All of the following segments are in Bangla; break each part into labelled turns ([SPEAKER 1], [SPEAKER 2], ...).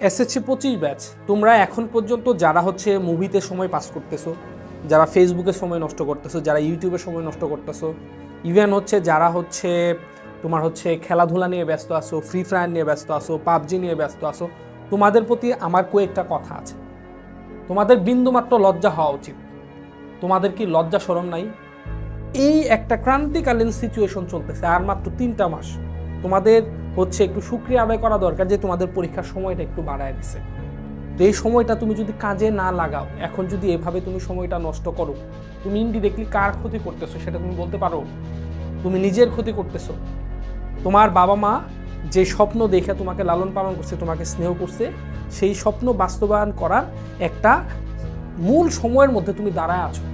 [SPEAKER 1] এসএসসি পঁচিশ ব্যাচ। তোমরা এখন পর্যন্ত যারা হচ্ছে মুভিতে সময় পাস করতেছো, যারা ফেসবুকে সময় নষ্ট করতেছো, যারা ইউটিউবে সময় নষ্ট করতেছো ইভেন হচ্ছে যারা হচ্ছে তোমার হচ্ছে খেলাধুলা নিয়ে ব্যস্ত আছো ফ্রি ফায়ার নিয়ে ব্যস্ত আছো, পাবজি নিয়ে ব্যস্ত আছো, তোমাদের প্রতি আমার কয়েকটা কথা আছে। তোমাদের বিন্দুমাত্র লজ্জা হওয়া উচিত। তোমাদের কি লজ্জা সরম নাই? এই একটা ক্রান্তিকালীন সিচুয়েশন চলতেছে, আর মাত্র তিনটা মাস। তোমাদের হচ্ছে একটু সুক্রিয়া আদায় করা দরকার যে তোমাদের পরীক্ষার সময়টা একটু বাড়ায় দিছে। তো এই সময়টা তুমি যদি কাজে না লাগাও, এখন যদি এভাবে তুমি সময়টা নষ্ট করো, তুমি ইনডিরেক্টলি কার ক্ষতি করতেছো সেটা তুমি বলতে পারো? তুমি নিজের ক্ষতি করতেছো। তোমার বাবা মা যে স্বপ্ন দেখে তোমাকে লালন পালন করছে, তোমাকে স্নেহ করছে, সেই স্বপ্ন বাস্তবায়ন করার একটা মূল সময়ের মধ্যে তুমি দাঁড়ায় আছো।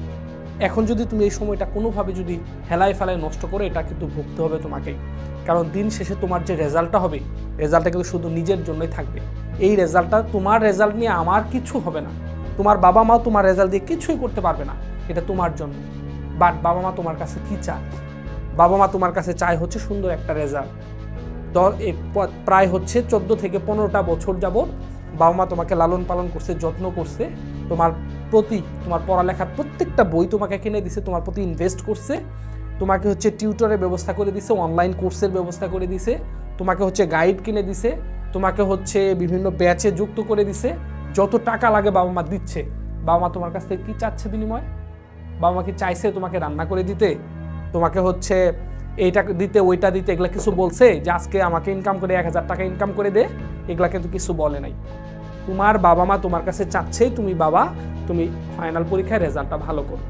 [SPEAKER 1] এখন যদি তুমি এই সময়টা কোনোভাবে যদি হেলায় ফেলায় নষ্ট করে, এটা কিন্তু ভুগতে হবে তোমাকে। কারণ দিন শেষে তোমার যে রেজাল্টটা হবে, রেজাল্টটা কিন্তু শুধু নিজের জন্যই থাকবে। এই রেজাল্টটা, তোমার রেজাল্ট নিয়ে আমার কিছু হবে না। তোমার বাবা মা তোমার রেজাল্ট দিয়ে কিছুই করতে পারবে না। এটা তোমার জন্য। বাট বাবা মা তোমার কাছে কি চায়? বাবা মা তোমার কাছে চায় হচ্ছে সুন্দর একটা রেজাল্ট। প্রায় হচ্ছে চোদ্দ থেকে পনেরোটা বছর যাবত বাবা মা তোমাকে লালন পালন করছে, যত্ন করছে। তোমার প্রতি, তোমার পড়ালেখার প্রত্যেকটা বই তোমাকে কিনে দিছে, তোমার প্রতি ইনভেস্ট করছে, তোমাকে হচ্ছে টিউটরের ব্যবস্থা করে দিছে অনলাইন কোর্সের ব্যবস্থা করে দিছে, তোমাকে হচ্ছে গাইড কিনে দিছে, তোমাকে হচ্ছে বিভিন্ন ব্যাচে যুক্ত করে দিছে, যত টাকা লাগে বাবা মা দিচ্ছে। বাবা মা তোমার কাছ থেকে কী চাচ্ছে বিনিময়? বাবা মা কি চাইছে তোমাকে রান্না করে দিতে? তোমাকে হচ্ছে এইটা দিতে, ওইটা দিতে, এগুলা কিছু বলছে? যে আজকে আমাকে ইনকাম করে এক হাজার টাকা ইনকাম করে দে, এগুলা কিন্তু কিছু বলে নাই। তোমার বাবা মা তোমার কাছে চাচ্ছেই তুমি বাবা, তুমি ফাইনাল পরীক্ষায় রেজাল্টটা ভালো করো।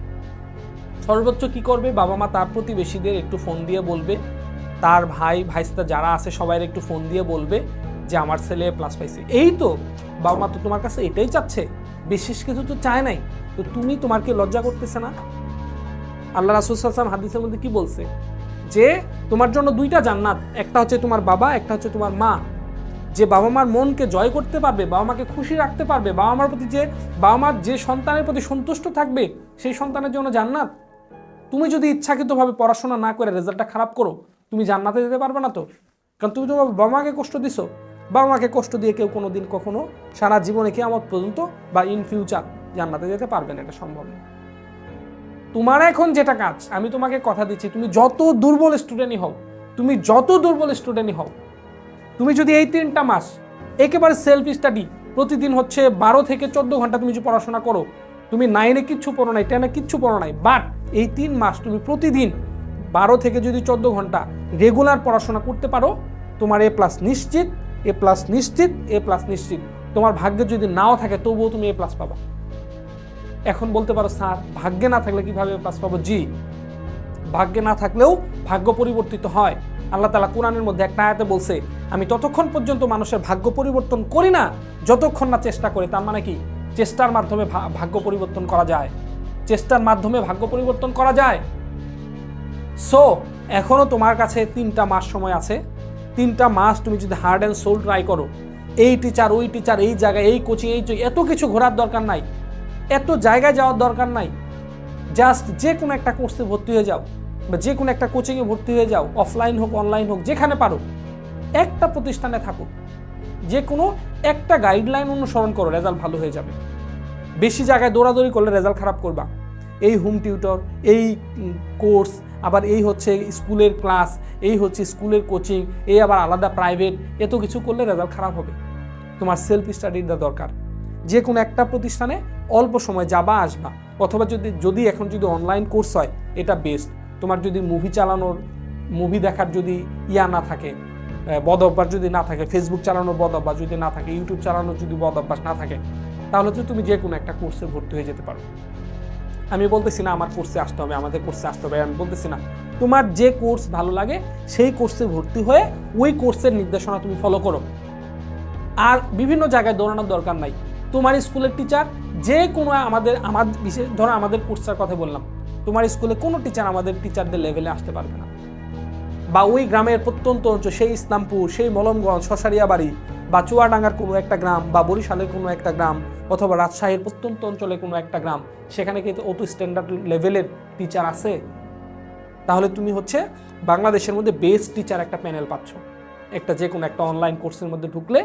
[SPEAKER 1] সর্বোচ্চ কি করবে? বাবা মা তার প্রতিবেশীদের একটু ফোন দিয়ে বলবে। তার ভাই, ভাইস্তা যারা আছে সবাই একটু ফোন দিয়ে বলবে যে, আমার ছেলে প্লাস পাইছে এই তো, বাবা মা তো তোমার কাছে এটাই চাচ্ছে। বিশেষ কিছু তো চায় নাই। তো তুমি তোমার কি লজ্জা করতেছে না? আল্লাহ রাসুল সাল্লাম হাদিসের মধ্যে কি বলছে? যে, তোমার জন্য দুইটা জান্নাত, একটা হচ্ছে তোমার বাবা, একটা হচ্ছে তোমার মা। যে বাবা মার মনকে জয় করতে পারবে, বাবা মাকে খুশি রাখতে পারবে, বাবা মার প্রতি যে, বাবা মার যে সন্তানের প্রতি সন্তুষ্ট থাকবে, সেই সন্তানের জন্য জান্নাত। তুমি যদি ইচ্ছাকৃতভাবে পড়াশোনা না করে রেজাল্টটা খারাপ করো, তুমি জান্নাতে যেতে পারবে না তো। কারণ তুমি তোমার বাবা মাকে কষ্ট দিছো। বাবা মাকে কষ্ট দিয়ে কেউ কোনো দিন কখনো সারা জীবনে কি আমার পর্যন্ত বা ইন ফিউচার জান্নাতে যেতে পারবে না, এটা সম্ভব না। তোমার এখন যেটা কাজ, আমি তোমাকে কথা দিচ্ছি, তুমি যত দুর্বল স্টুডেন্টই হও, তুমি যত দুর্বল স্টুডেন্টই হও তুমি যদি এই তিনটা মাস একেবারে সেলফ স্টাডি প্রতিদিন হচ্ছে বারো থেকে চোদ্দ ঘণ্টা তুমি যদি পড়াশোনা করো, তুমি নাইনে কিচ্ছু পড়ো নাই টেনে কিচ্ছু পড়ো নাই বাট এই তিন মাস তুমি প্রতিদিন বারো থেকে যদি চোদ্দ ঘণ্টা রেগুলার পড়াশোনা করতে পারো, তোমার এ প্লাস নিশ্চিত, এ প্লাস নিশ্চিত, এ প্লাস নিশ্চিত। তোমার ভাগ্যে যদি নাও থাকে, তবুও তুমি এ প্লাস পাবা। এখন বলতে পারো, স্যার, ভাগ্যে না থাকলে কীভাবে প্লাস পাবো? জি, ভাগ্যে না থাকলেও ভাগ্য পরিবর্তিত হয়। আল্লাহ তালা কোরআনের মধ্যে একটা আয়াতে বলছে, আমি ততক্ষণ পর্যন্ত মানুষের ভাগ্য পরিবর্তন করি না, যতক্ষণ না চেষ্টা করি। তার মানে কি? চেষ্টার মাধ্যমে ভাগ্য পরিবর্তন করা যায়। চেষ্টার মাধ্যমে ভাগ্য পরিবর্তন করা যায়। সো এখনও তোমার কাছে তিনটা মাস সময় আছে। তিনটা মাস তুমি যদি হার্ড অ্যান্ড সোল ট্রাই করো, এই টিচার ওই টিচার এই জায়গায়, এই কোচিং এই এত কিছু ঘোরার দরকার নাই, এত জায়গায় যাওয়ার দরকার নাই জাস্ট যে কোনো একটা কোর্সে ভর্তি হয়ে যাও। বা যে কোনো একটা কোচিংয়ে ভর্তি হয়ে যাও অফলাইন হোক অনলাইন হোক, যেখানে পারো, একটা প্রতিষ্ঠানে থাকো। যে কোনো একটা গাইডলাইন অনুসরণ করো রেজাল্ট ভালো হয়ে যাবে। বেশি জায়গায় দৌড়াদৌড়ি করলে রেজাল্ট খারাপ করবা। এই হোম টিউটর এই কোর্স আবার এই হচ্ছে স্কুলের ক্লাস এই হচ্ছে স্কুলের কোচিং এই আবার আলাদা প্রাইভেট এত কিছু করলে রেজাল্ট খারাপ হবে। তোমার সেলফ স্টাডির দরকার। যে কোনো একটা প্রতিষ্ঠানে অল্প সময় যাবা, আসবা। অথবা যদি যদি এখন যদি অনলাইন কোর্স হয়, এটা বেস্ট তোমার যদি মুভি চালানোর মুভি দেখার যদি ইয়া না থাকে বদ অভ্যাস যদি না থাকে ফেসবুক চালানোর বদ অভ্যাস যদি না থাকে ইউটিউব চালানোর যদি বদ অভ্যাস না থাকে, তাহলে তো তুমি যে কোনো একটা কোর্সে ভর্তি হয়ে যেতে পারো। আমি বলতেছি না আমার কোর্সে আসতে হবে, আমাদের কোর্সে আসতে হবে, আমি বলতেছি না। তোমার যে কোর্স ভালো লাগে, সেই কোর্সে ভর্তি হয়ে ওই কোর্সের নির্দেশনা তুমি ফলো করো। আর বিভিন্ন জায়গায় দৌড়ানোর দরকার নাই। তোমার স্কুলের টিচার যে কোনো আমাদের, আমার বিশেষ, ধরো আমাদের কোর্সের কথা বললাম তোমার স্কুলে কোনো টিচার আমাদের টিচারদের লেভেলে আসতে পারবে না। বা ওই গ্রামের প্রত্যন্ত অঞ্চল, সেই ইসলামপুর, সেই মলমগঞ্জ শশারিয়া বাড়ি বা চুয়াডাঙ্গার কোনো একটা গ্রাম বা বরিশালের কোনো একটা গ্রাম অথবা রাজশাহীর প্রত্যন্ত অঞ্চলে কোনো একটা গ্রাম, সেখানে কিন্তু অত স্ট্যান্ডার্ড লেভেলের টিচার আছে। তাহলে তুমি হচ্ছে বাংলাদেশের মধ্যে বেস্ট টিচার একটা প্যানেল পাচ্ছ। একটা যে কোনো একটা অনলাইন কোর্সের মধ্যে ঢুকলে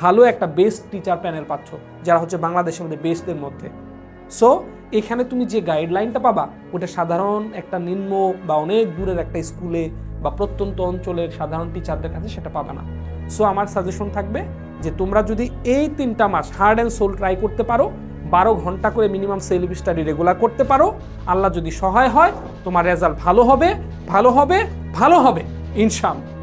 [SPEAKER 1] ভালো একটা বেস্ট টিচার প্যানেল পাচ্ছ, যারা হচ্ছে বাংলাদেশের মধ্যে বেস্টদের মধ্যে। সো এখানে তুমি যে গাইডলাইনটা পাবা, ওটা সাধারণ একটা নিম্ন বা অনেক দূরের একটা স্কুলে বা প্রত্যন্ত অঞ্চলের সাধারণ টিচারদের কাছে সেটা পাবে না। সো আমার সাজেশন থাকবে যে তোমরা যদি এই তিনটা মাস হার্ড অ্যান্ড সোল ট্রাই করতে পারো, বারো ঘণ্টা করে মিনিমাম সেলিভ স্টাডি রেগুলার করতে পারো, আল্লাহ যদি সহায় হয়, তোমার রেজাল্ট ভালো হবে ভালো হবে ভালো হবে, ইনশাআল্লাহ।